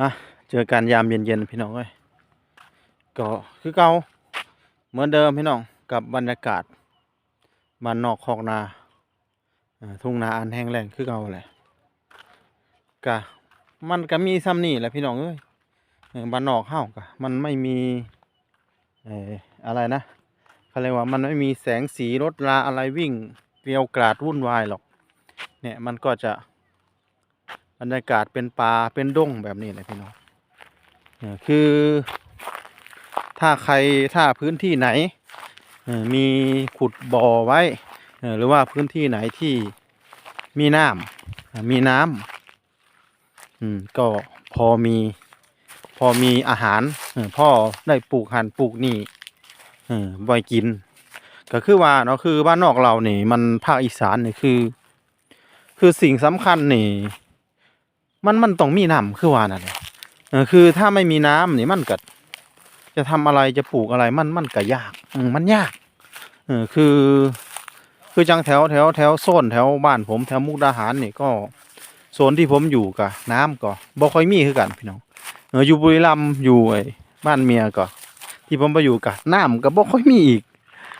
อะเจอกันยามเย็นๆพี่น้องเอ้ยก็คือเก่าเหมือนเดิมพี่น้องกับบรรยากาศบ้านนอกคอกนาทุ่งนาอันแห้งแล้งคือเก่าแหละกะมันก็มีซ้ำนี่แหละพี่น้องเอ้ยบ้านนอกเฮากะมันไม่มีเอออะไรนะเขาเรียกว่ามันไม่มีแสงสีรถราอะไรวิ่งเกลียวกราดวุ่นวายหรอกเนี่ยมันก็จะ บรรยากาศเป็นป่าเป็นดงแบบนี้เลยพี่น้องเออคือถ้าใครถ้าพื้นที่ไหนมีขุดบ่อไว้หรือว่าพื้นที่ไหนที่มีน้ำมีน้ำอืมก็พอมีพอมีอาหารพ่อได้ปลูกหันปลูกนี่ไว้กิน ก็คือว่าเนาะคือบ้านนอกเราเนี่มันภาคอีสานเนี่คือ คือสิ่งสำคัญนี่ มันมันต้องมีน้ำคือว่านั่นแหละเออคือถ้าไม่มีน้ำนี่มันก็จะทำอะไรจะปลูกอะไรมันมันก็ยากมันยากเออคือ คือจังแถวแถวแถวโซนแถวบ้านผมแถวมุกดาหารนี่ก็โซนที่ผมอยู่กับน้ำก็บ่ค่อยมีคือกันพี่น้องเอออยู่บุรีรัมย์อยู่ไอ้บ้านเมียก็ที่ผมไปอยู่กับน้ำก็บ่ค่อยมีอีก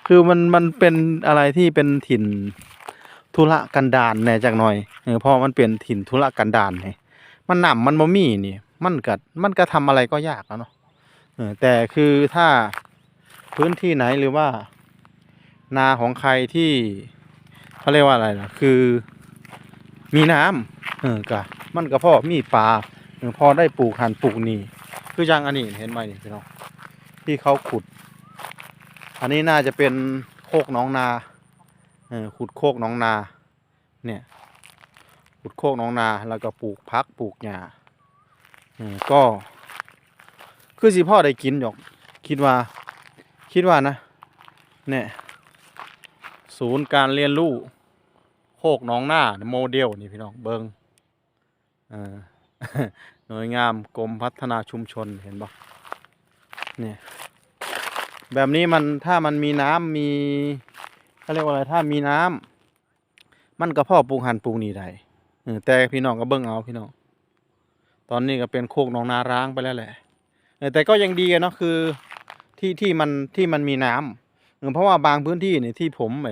คือมันมันเป็นอะไรที่เป็นถิ่นธุระกันดารแน่จักหน่อยเออเพอมันเป็นถิ่นธุระกันดารนี่ มันหนำมันบ่มีนี่ มันก็มันก็ทำอะไรก็ยากแล้วเนาะเออแต่คือถ้าพื้นที่ไหนหรือว่า นาของใครที่เขาเรียกว่าอะไรล่ะคือ มีน้ำเออก็มันก็พอมีปลาพอได้ปลูกหันปลูกนี่คือจังอันนี้เห็นไหมนี่พี่น้องที่เขาขุด อันนี้น่าจะเป็นโคกน้องนาเออขุดโคกน้องนา เนี่ย ขุดโคกน้องนาแล้วก็ปลูกพักปลูกหญ้าก็ คือสิพ่อได้กินหยอกคิดว่า คิดว่านะเนี่ยศูนย์การเรียนรู้โคกน้องหน้าโมเดลนี่พี่น้องเบิงออหน่วยงามกรมพัฒนาชุมชนเห็นปะเนี่ยแบบนี้มันถ้ามันมีน้ำมีเขาเรียกว่าอะไรถ้ามีน้ำมันก็พ่อปลูกหันปลูกนี่ได้ แต่พี่น้องก็เบิ่งเอาพี่น้อง ตอนนี้ก็เป็นโคกหนองนาร้างไปแล้วแหละแต่ก็ยังดีเนาะคือที่ที่มันที่มันมีน้ำเออเพราะว่าบางพื้นที่เนี่ยที่ผมไป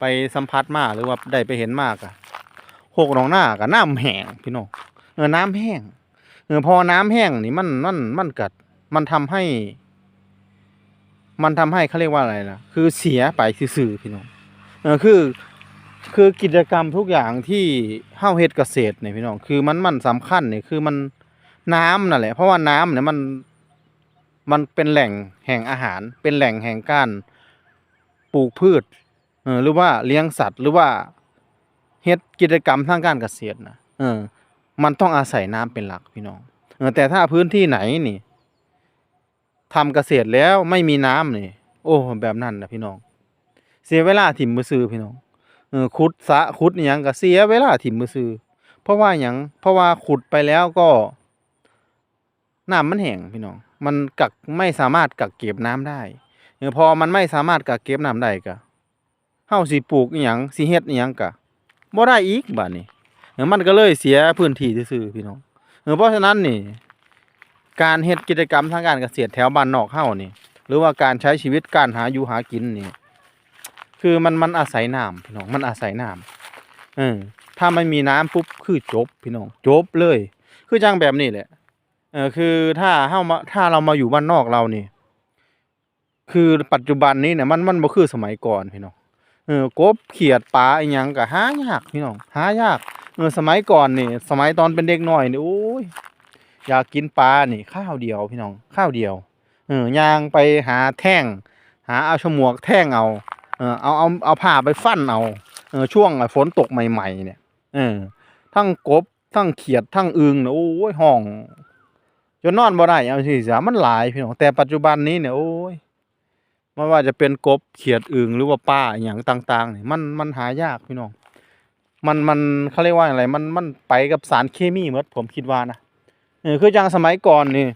ไปสัมผัสมาหรือว่าได้ไปเห็นมากอะโคกหนองนากับน้ำแห้งพี่น้องเออน้ำแห้งเออพอน้ำแห้งนี่มันมันมันกัดมันทำให้ มันทำให้เขาเรียกว่าอะไรล่ะ คือเสียไปซื่อๆพี่น้องเออคือ คือกิจกรรมทุกอย่างที่เฮาเฮ็ดเกษตรเนี่ยพี่น้องคือมันมันสำคัญเนี่ยคือมันน้ำนั่นแหละ เพราะว่าน้ำเนี่ยมันมันเป็นแหล่งแห่งอาหาร เป็นแหล่งแห่งการปลูกพืชเออหรือว่าเลี้ยงสัตว์หรือว่าเฮ็ดกิจกรรมทางการเกษตรนะเออ มันต้องอาศัยน้ำเป็นหลักพี่น้องเออแต่ถ้าพื้นที่ไหนนี่ทำเกษตรแล้วไม่มีน้ำนี่โอ้แบบนั้นนะพี่น้อง เสียเวลาถิ่มมือซื้อพี่น้อง ขุดสะขุดอย่างก็เสียเวลาถิ่มมือซื้อเพราะว่าอย่างเพราะว่าขุดไปแล้วก็น้ำมันแห้งพี่น้องมันกักไม่สามารถกักเก็บน้ำได้เอพอมันไม่สามารถกักเก็บน้ำได้ก็เฮาสิปลูกอหย่างสิเฮ็ดอหย่างก็บ่ได้อีกบัดนี้เออมันก็เลยเสียพื้นที่ซื่อพี่น้องเออเพราะฉะนั้นนี่ การเฮ็ดกิจกรรมทางการเกษตรแถวบ้านนอกเฮานี่ หรือว่าการใช้ชีวิตการหาอยู่หากินนี่ คือมันมันอาศัยน้ำพี่น้องมันอาศัยน้ำเออถ้าไม่มีน้ำปุ๊บคือจบพี่น้องจบเลย คือจังแบบนี้แหละเออคือถ้าเฮามาถ้าเรามาอยู่บ้านนอกเรานี่ คือปัจจุบันนี้เนี่ยมันมันบ่คือสมัยก่อนพี่น้องเออกบเขียดปลาอีหยังก็หายากพี่น้องหายากเออสมัยก่อนนี่สมัยตอนเป็นเด็กน้อยนี่โอ้ยอยากกินปลานี่ข้าวเดียวพี่น้องข้าวเดียวเออย่างไปหาแท่ง หาเอาฉมวกแท่งเอา เออเอาเอาเอาผ้าไปฟันเอาเออช่วงฝนตกใหม่ ๆ เนี่ยเออทั้งกบทั้งเขียดทั้งอึงเนี่ยโอ้ยห้องจนนอนบ่ได้เอาสิสามันหลายพี่น้องแต่ปัจจุบันนี้เนี่ยโอ้ยไม่ว่าจะเป็นกบเขียดอึงหรือว่าปลาอย่างต่างๆเนี่ยมันมันหายากพี่น้องมันมันเขาเรียกว่าอะไรมันมันไปกับสารเคมีหมดผมคิดว่านะเออคือจังสมัยก่อนนี่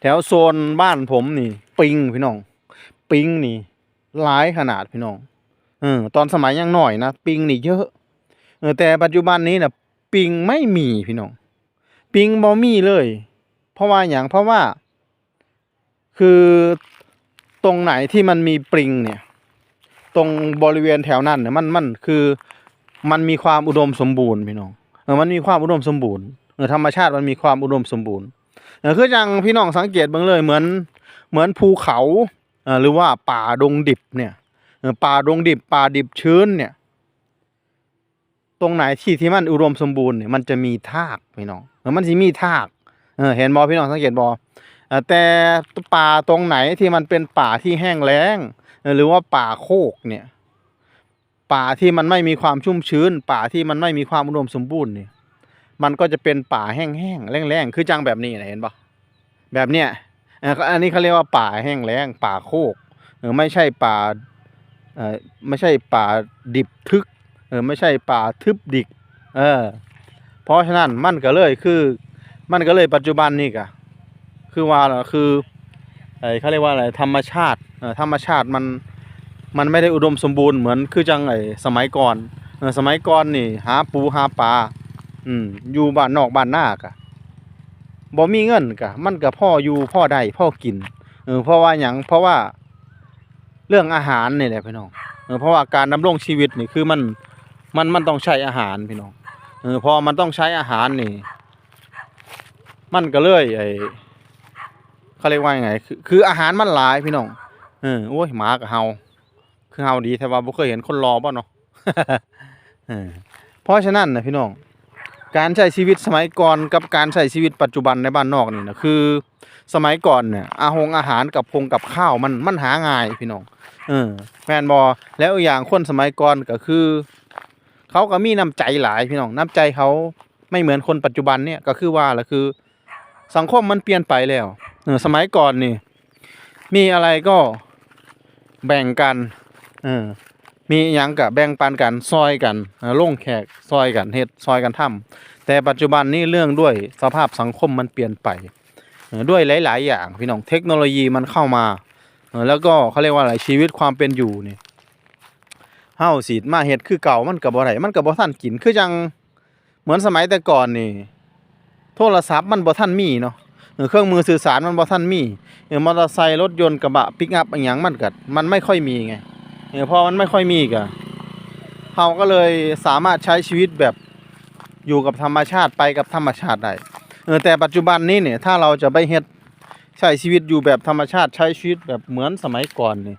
แถวโซนบ้านผมนี่ ปิงพี่น้อง ปิงนี่ หลายขนาดพี่น้องเออตอนสมัยยังหน่อยนะปิงนี่เยอะเออแต่ปัจจุบันนี้นะปิงไม่มีพี่น้องปิงบ่มีเลย เพราะว่าหยังเพราะว่า คือตรงไหนที่มันมีปริงเนี่ย ตรงบริเวณแถวนั้นเนี่ยมันมันคือมันมีความอุดมสมบูรณ์พี่น้องเออมันมีความอุดมสมบูรณ์เออธรรมชาติมันมีความอุดมสมบูรณ์เออคือจังพี่น้องสังเกตเบิ่งเลยเหมือนเหมือนภูเขา หรือว่าป่าดงดิบเนี่ยป่าดงดิบป่าดิบชื้นเนี่ยตรงไหนที่ที่มันอุดมสมบูรณ์เนี่ยมันจะมีทากพี่น้องมันสิมีทากเห็นบอพี่น้องสังเกตบอแต่ป่าตรงไหนที่มันเป็นป่าที่แห้งแล้ง หรือว่าป่าโคกเนี่ยป่าที่มันไม่มีความชุ่มชื้น ป่าที่มันไม่มีความอุดมสมบูรณ์เนี่ยมันก็จะเป็นป่าแห้งๆแล้งๆคือจังแบบนี้นะเห็นปะแบบเนี้ย อันนี้เขาเรียกว่าป่าแห้งแล้งป่าโคกเออไม่ใช่ป่าเออไม่ใช่ป่าดิบทึกเออไม่ใช่ป่าทึบดิกเออเพราะฉะนั้นมันก็เลยคือ มันก็เลยปัจจุบันนี่กะคือว่าคือไอเขาเรียกว่าอะไรธรรมชาติเออธรรมชาติมันมันไม่ได้อุดมสมบูรณ์เหมือนคือจังไอสมัยก่อนเออสมัยก่อนนี่หาปูหาปลาอืมอยู่บ้านนอกบ้านนากะ บ่มีเงินกะมันก็พ่ออยู่พ่อได้พ่อกินเออเพราะว่าหยังเพราะว่าเรื่องอาหารนี่แหละพี่น้องเออเพราะว่าการดำรงชีวิตนี่คือมันมันมันต้องใช้อาหารพี่น้องเออพอมันต้องใช้อาหารนี่ มันก็เลยไอ้เขาเรียกว่ายังไงคือคืออาหารมันหลายพี่น้องเออโอ้ยหมากับเฮาคือเฮาดีแต่ว่าบ่เคยเห็นคนรอบ่เนาะเพราะฉะนั้นนะพี่น้อง การใช้ชีวิตสมัยก่อนกับการใช้ชีวิตปัจจุบันในบ้านนอกนี่นะคือ สมัยก่อนเนี่ยอาหงอาหารกับพงกับข้าวมันมันหาง่ายพี่น้องเออแมนบ่แล้วอีกอย่างคนสมัยก่อนก็คือ เขาก็มีน้ำใจหลายพี่น้องน้ำใจเขาไม่เหมือนคนปัจจุบันเนี่ยก็คือว่าละคือ สังคมมันเปลี่ยนไปแล้วเออสมัยก่อนนี่ มีอะไรก็แบ่งกันเออ มีหยังกะแบ่งปันกันซอยกันลงแขกซอยกันเฮ็ดซอยกันทำแต่ปัจจุบันนี้เรื่องด้วยสภาพสังคมมันเปลี่ยนไป ด้วยหลาย ๆ อย่างพี่น้องเทคโนโลยีมันเข้ามา แล้วก็เขาเรียกว่าอะไรชีวิตความเป็นอยู่นี่เฮาสิมาเฮ็ดคือเก่ามันก็บ่ได้มันก็บ่ทันกินคือจังเหมือนสมัยแต่ก่อนนี่โทรศัพท์มันบ่ทันมีเนาะเครื่องมือสื่อสารมันบ่ทันมีมอเตอร์ไซค์รถยนต์กระบะปิกอัพอหยังมันก็มันไม่ค่อยมีไง เออพอมันไม่ค่อยมีก็เราก็เลยสามารถใช้ชีวิตแบบอยู่กับธรรมชาติไปกับธรรมชาติได้เออแต่ปัจจุบันนี้เนี่ยถ้าเราจะไปเฮ็ดใช้ชีวิตอยู่แบบธรรมชาติใช้ชีวิตแบบเหมือนสมัยก่อนนี่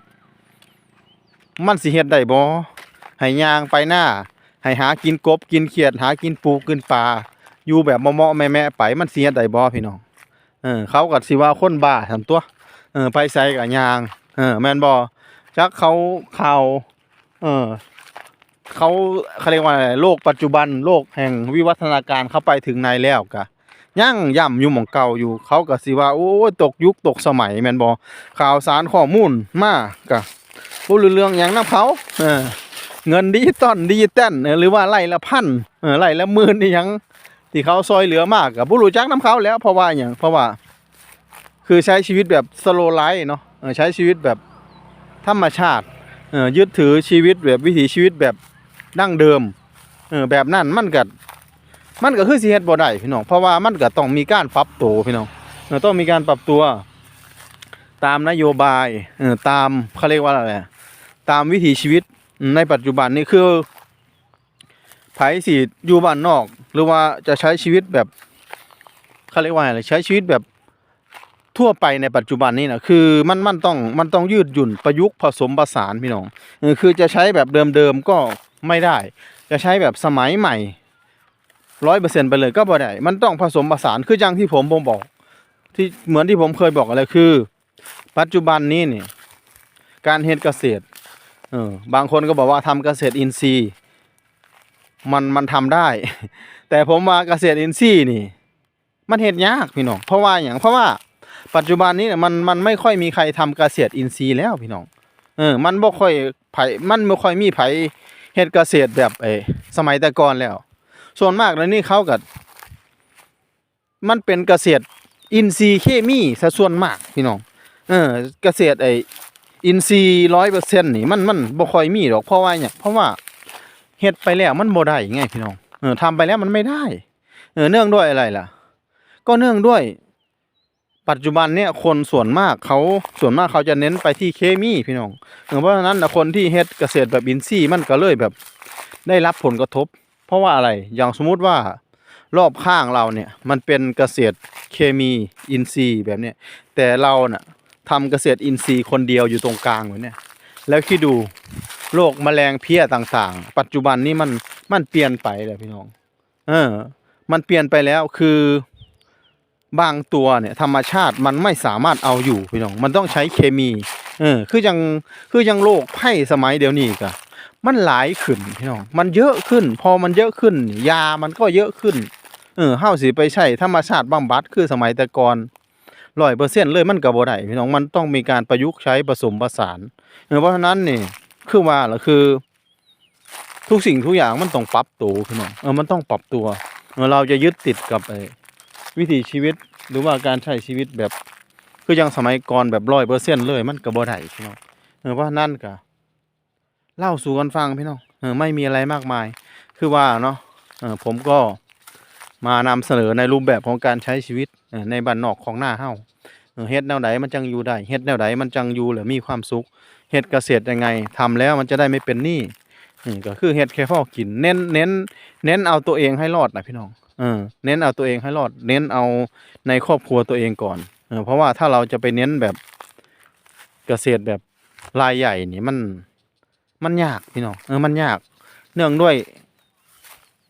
มันสิเฮ็ดได้บ่ให้ยางไปหน้าให้หากินกบกินเขียดหากินปูกินปลาอยู่แบบเมาะๆแม่ไปมันเฮ็ดได้บ่พี่น้องเออเขาก็สิว่าคนบ้าซั่นตัวเออไปใส่กับยางเออแม่นบ่ จักเขาข่าวเออเขาเขาเรียกว่าอะไรโลกปัจจุบันโลกแห่งวิวัฒนาการเข้าไปถึงในแล้วกะยังย่ำอยู่หม่องเก่าอยู่เขาก็สิว่าโอ้ยตกยุคตกสมัยแมนบ่ข่าวสารข้อมูลมากกะบ่รู้เรื่องหยังนํเขาเออเงินดิจิตอลดิจิตอลหรือว่าไล่ละพันเออไล่ละหมื่นนี่ยังที่เขาซอยเหลือมากก็บ่รู้จักนํเขาแล้วเพราะว่าหยังเพราะว่า คือใช้ชีวิตแบบสโลไลฟ์เนาะใช้ชีวิตแบบ ธรรมชาติยึดถือชีวิตแบบวิถีชีวิตแบบดั้งเดิมแบบนั้นมันก็มันก็คือสิเฮ็ดบ่ได้พี่น้องเพราะว่ามันก็ต้องมีการปรับตัวพี่น้องต้องมีการปรับตัวตามนโยบายตามเขาเรียกว่าอะไรตามวิถีชีวิตในปัจจุบันนี่คือไผสิอยู่บ้านนอก หรือว่าจะใช้ชีวิตแบบเขาเรียกว่าอะไรใช้ชีวิตแบบ ทั่วไปในปัจจุบันนี้นะคือมันมันต้องมันต้องยืดหยุ่นประยุกต์ผสมผสานพี่น้องคือจะใช้แบบเดิมๆก็ไม่ได้ จะใช้แบบสมัยใหม่ร้อยเปอร์เซ็นไปเลยก็บ่ได้มันต้องผสมผสานคืออย่างที่ผมผมบอก ที่เหมือนที่ผมเคยบอกอะไรคือ ปัจจุบันนี้นี่การเฮ็ดเกษตรเออบางคนก็บอกว่าทำเกษตรอินทรีย์มันมันทำได้ แต่ผมว่าเกษตรอินทรีย์นี่ มันเฮ็ดยากพี่น้องเพราะว่าอย่างเพราะว่า ปัจจุบันนี้เนี่ยมันมันไม่ค่อยมีใครทำเกษตรอินทรีย์แล้วพี่น้องเออมันบ่ค่อยไผมันบ่ค่อยมีไผเฮ็ดเกษตรแบบเอสมัยแต่ก่อนแล้ว ส่วนมากแล้วนี่เขาก็มันเป็นเกษตรอินทรีย์เคมีซะส่วนมากพี่น้องเออเกษตรไออินทรีย์100%นี่มันมันบ่ค่อยมีดอกเพราะว่าหยังเพราะว่าเฮ็ดไปแล้วมันบ่ได้ไงพี่น้องเออทำไปแล้วมันไม่ได้เออเนื่องด้วยอะไรล่ะ ก็เนื่องด้วย ปัจจุบันเนี่ยคนส่วนมากเขาส่วนมากเขาจะเน้นไปที่เคมีพี่น้องเพราะฉะนั้นคนที่เฮ็ดเกษตรแบบอินทรีย์มันก็เลยแบบได้รับผลกระทบ เพราะว่าอะไรอย่างสมมุติว่ารอบข้างเราเนี่ยมันเป็นเกษตรเคมีอินทรีย์แบบเนี้ยแต่เราเน่ะทำเกษตรอินทรีย์คนเดียวอยู่ตรงกลางอยู่เนี่ยแล้วคิดดูโรคแมลงเพี้ยต่างๆ ปัจจุบันนี้มันมันเปลี่ยนไปเลยพี่น้อง เออ มันเปลี่ยนไปแล้วคือ บางตัวเนี่ยธรรมชาติมันไม่สามารถเอาอยู่พี่น้องมันต้องใช้เคมีเออคือยังคือยังโรคไข้สมัยเดี๋ยวนี้ก็มันหลายขึ้นพี่น้องมันเยอะขึ้น พอมันเยอะขึ้น ยามันก็เยอะขึ้นเออเฮาสิไปใช้ธรรมชาติบำบัดคือสมัยแต่ก่อน100%เซนเลยมันก็บ่ได้พี่น้องมันต้องมีการประยุกต์ใช้ผสมผสานเพราะฉะนั้นนี่คือว่าล่ะคือ ทุกสิ่งทุกอย่างมันต้องปรับตัวพี่น้องเออมันต้องปรับตัวเราจะยึดติดกับไอ วิถีชีวิตหรือว่าการใช้ชีวิตแบบ คือยังสมัยก่อนแบบร้อยเปอร์เซ็นต์เลยมันก็บ่ได้พี่น้องเออเพราะฉะนั้นก็เล่าสู่กันฟังพี่น้องเออไม่มีอะไรมากมาย คือว่าเนาะเออผมก็มานำเสนอในรูปแบบของการใช้ชีวิตในบ้านนอกของหน้าเฮาเฮ็ดแนวไหนมันจังอยู่ได้เฮ็ดแนวไหนมันจังอยู่แล้วมีความสุขเฮ็ดเกษตรยังไงทำแล้วมันจะได้ไม่เป็นหนี้นี่ก็คือเฮ็ดแค่พอกินเน้นเน้น เน้นเอาตัวเองให้รอดนะพี่น้อง เออเน้นเอาตัวเองให้รอด เน้นเอาในครอบครัวตัวเองก่อนเออเพราะว่าถ้าเราจะไปเน้นแบบเกษตรแบบรายใหญ่นี่มันมันยากพี่น้องเออมันยาก เนื่องด้วย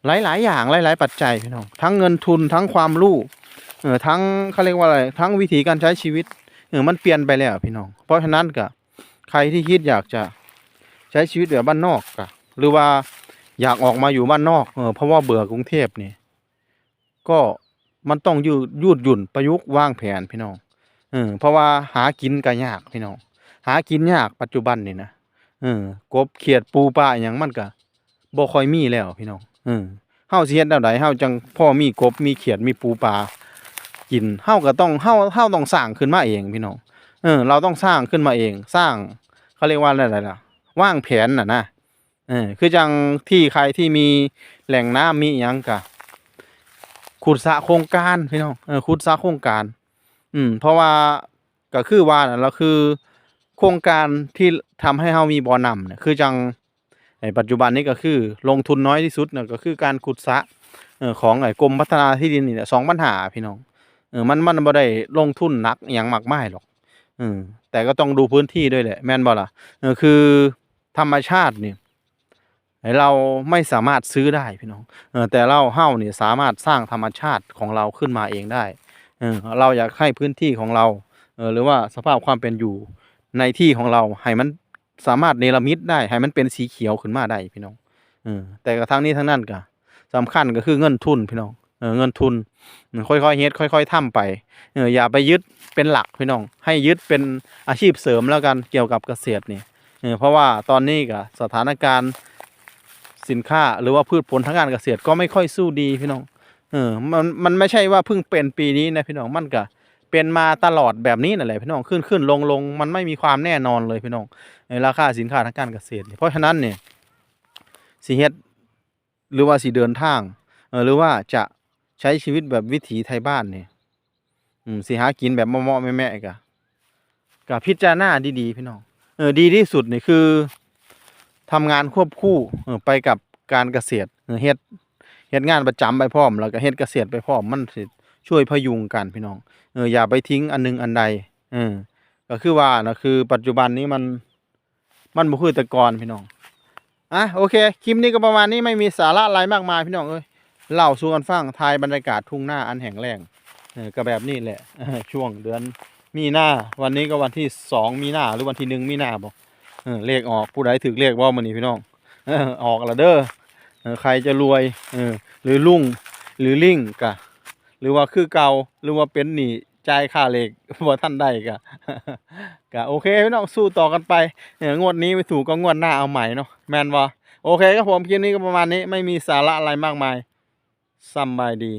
หลาย ๆ อย่างหลาย ๆ ปัจจัยพี่น้องทั้งเงินทุนทั้งความรู้เออทั้งเขาเรียกว่าอะไรทั้งวิธีการใช้ชีวิตเออมันเปลี่ยนไปแล้วพี่น้อง เพราะฉะนั้นก็ใครที่คิดอยากจะใช้ชีวิตแบบบ้านนอกกะหรือว่าอยากออกมาอยู่บ้านนอกเออเพราะว่าเบื่อกรุงเทพนี่ ก็มันต้องยืดยืดหยุ่นประยุกต์วางแผนพี่น้องเออเพราะว่าหากินก็ยากพี่น้องหากินยากปัจจุบันนี่นะเออกบเขียดปูปลาอย่างมันก็บ่ค่อยมีแล้วพี่น้องเออเฮาสิเฮ็ดแนวใดเฮาจังพ่อมีกบมีเขียดมีปูปลากินเฮาก็ต้องเฮาเฮาต้องสร้างขึ้นมาเองพี่น้องเออเราต้องสร้างขึ้นมาเองสร้างเขาเรียกว่าอะไรล่ะว่างแผนน่ะนะเออคือจังที่ใครที่มีแหล่งน้ำมีหยังกะ ขุดสระโครงการพี่น้องเออขุดสระโครงการ อืม เพราะว่าก็คือว่านะเราคือ โครงการที่ทำให้เฮามีบ่อน้ำเนี่ยคือจังในปัจจุบันนี้ก็คือ ลงทุนน้อยที่สุดเนี่ยก็คือการขุดสระเออของไอ้กรมพัฒนาที่ดินนี่แหละสองปัญหาพี่น้องเออมันมันบ่ได้ลงทุนหนักอย่างมากมายหรอกอืมแต่ก็ต้องดูพื้นที่ด้วยแหละแม่นบ่ล่ะเออคือธรรมชาตินี่ เราไม่สามารถซื้อได้พี่น้องแต่เราเฮ้าเนี่ยสามารถสร้างธรรมชาติของเราขึ้นมาเองได้เอเราอยากให้พื้นที่ของเราเหรือว่าสภาพความเป็นอยู่ในที่ของเราให้มันสามารถเนรมิตได้ให้มันเป็นสีเขียวขึ้นมาได้พี่น้องอแต่กระทั้งนี้ทั้งนั้นก็สำคัญก็คือเงินทุนพี่น้องเงินทุนค่อยๆเฮ็ดค่อย ๆทำไปเออย่าไปยึดเป็นหลักพี่น้อง ให้ยึดเป็นอาชีพเสริมแล้วกันเกี่ยวกับเกษตรนี่เพราะว่าตอนนี้ก็สถานการณ์ สินค้าหรือว่าพืชผลทางการเกษตรก็ไม่ค่อยสู้ดีพี่น้องเออมันมันไม่ใช่ว่าเพิ่งเป็นปีนี้นะพี่น้องมันก็เป็นมาตลอดแบบนี้นั่นแหละพี่น้องขึ้นขึ้นลงลงมันไม่มีความแน่นอนเลยพี่น้องในราคาสินค้าทางการเกษตร เพราะฉะนั้นเนี่ยสิเฮ็ดหรือว่าสิเดินทางเออหรือว่าจะใช้ชีวิตแบบวิถีไทยบ้านเนี่ยอืมสิหากินแบบเหมาะๆแม่กะกะพิจารณาดีๆพี่น้องเออดีที่สุดเนี่ยคือ ทำงานควบคู่ไปกับการเกษตรเฮ็ดเฮ็ดงานประจำไปพร้อม แล้วก็เฮ็ดเกษตรไปพร้อมมันสิช่วยพยุงกันพี่น้องเอออย่าไปทิ้งอันหนึงอันใดเออก็คือว่านะคือปัจจุบันนี้มันมันบ่คือแต่ก่อนพี่น้องอะโอเคคลิปนี้ก็ประมาณนี้ไม่มีสาระอะไรมากมายพี่น้องเอ้ยเล่าสู่กันฟังทายบรรยากาศทุ่งหน้าอันแห้งแล้งเออก็แบบนี้แหละช่วงเดือนมีนาวันนี้ก็วันที่สองมีนาหรือวันที่หนึ่งมีนาบอก เลขออกผู้ใดถือเลขว่ามันนี่พี่น้องออกละเด้อใครจะรวยหรือลุ่งหรือลิ่งกะ หรือว่าคือเก่าหรือว่าเป็นหนี้จ่ายค่าเลขบ่าท่านได้กะกะโอเคพี่น้องสู้ต่อกันไปเอองวดนี้ไม่ถูกก็งวดหน้าเอาใหม่เนาะแมนบ่โอเคครับผมคลิปนี้ก็ประมาณนี้ไม่มีสาระอะไรมากมายสบายดี